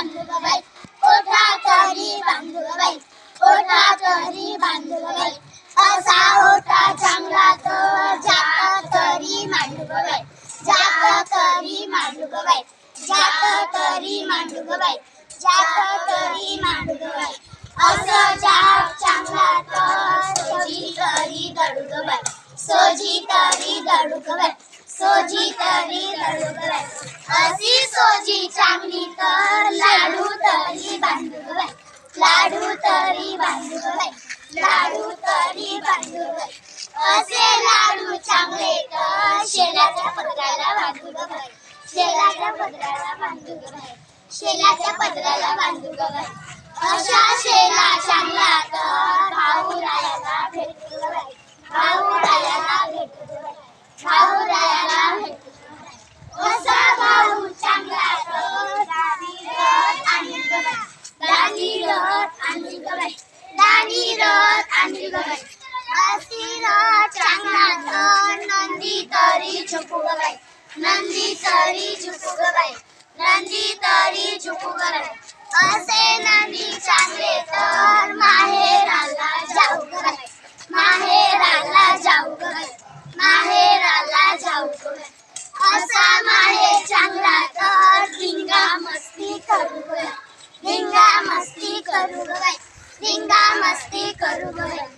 बांधू तरी बांधू तरी बांधू बाई असा चांगला तर जात तरी मांडू बाई जात तरी मांडू बाई जात तरी मांडू बाई जात तरी मांडू बाई असं जात चांगला तर सोजी तरी दडू बाई सोजी तरी दडू बाई सोजी तरी दडू अशी सोजी चांगली तर तरी बांधू लाडू तरी बांधू असे लाडू चांगले तर शेलाच्या पत्राला बांधू शेलाच्या पत्राला बांधू शेलाच्या पत्राला बांधू नंदी तरी झुकू ग नंदी तरी झुकू ग नंदी तरी झुकू ग असे नंदी चांगले तर माहेराला जाऊ ग माहेराला जाऊ ग माहेराला जाऊ ग असा माहेर चांगला तर धिंगा मस्ती करू ग धिंगा मस्ती करू ग धिंगा मस्ती करू ग